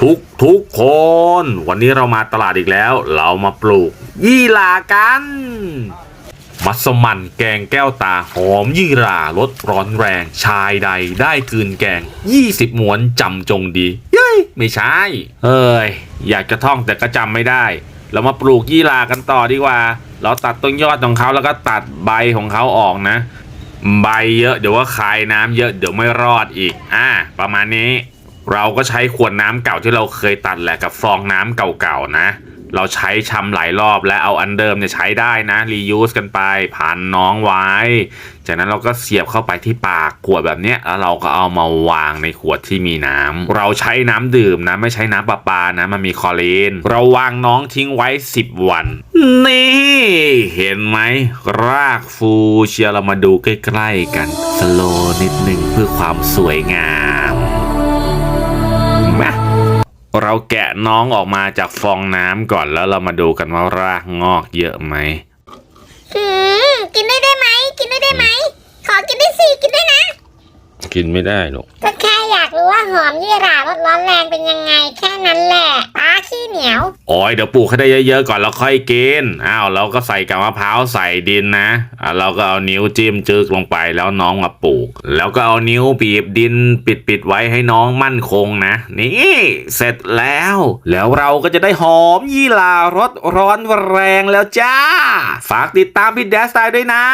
ทุกทุกคน วันนี้เรามาตลาดอีกแล้ว เรามาปลูก ยี่หร่ากัน มัสมั่นแกงแก้วตาหอมยี่หร่าลดร้อนแรง ชายใดได้คืนแกง 20หมวนจำจงดี เย้ยไม่ใช่เฮ้ย อยากจะท่องแต่ก็จำไม่ได้ เรามาปลูกยี่หร่ากันต่อดีกว่า เราตัดต้นยอดของเขาแล้วก็ตัดใบของเขาออกนะ ใบเยอะเดี๋ยวว่าคายน้ำเยอะเดี๋ยวไม่รอดอีก อ่า ประมาณนี้ เราก็ใช้ขวดน้ำเก่าที่เราเคยตัดแหละกับฟองน้ำเก่าๆนะ เราใช้ชำหลายรอบและเอาอันเดิมเนี่ยใช้ได้นะรียูสกันไปผ่านน้องไว้ จากนั้นเราก็เสียบเข้าไปที่ปากขวดแบบเนี้ยแล้วเราก็เอามาวางในขวดที่มีน้ำเราใช้น้ำดื่มนะไม่ใช้น้ำประปานะมันมีคลอรีนเราวางน้องทิ้งไว้ 10 วัน นี่เห็นไหมรากฟูเชียเรามาดูใกล้ๆกันสโลนิดหนึ่งเพื่อความสวยงาม เราแกะน้องออกมาจากฟองน้ำก่อนแล้วเรามาดูกันว่ารากงอกเยอะไหมหืมกินได้ได้ไหม กินได้ได้ไหม ขอกินได้สิ กินได้นะ กินไม่ได้หรอก ก็แค่อยากรู้ว่าหอมยี่หร่ารสร้อนแรงเป็นยังไงแค่นั้นแหละป้าขี้เหนียว โอ้ยเดี๋ยวปลูกให้ได้เยอะๆก่อนแล้วค่อยกินอ้าวเราก็ใส่กับมะพร้าวใส่ดินนะอ่าเราก็เอานิ้วจิ้มจึกลงไปแล้วน้องมาปลูก แล้วก็เอานิ้วบีบดินปิดๆไว้ให้น้องมั่นคงนะ นี่เสร็จแล้ว แล้วเราก็จะได้หอมยี่หร่ารสร้อนแรงแล้วจ้า ฝากติดตามพี่แดสไตล์ด้วยนะ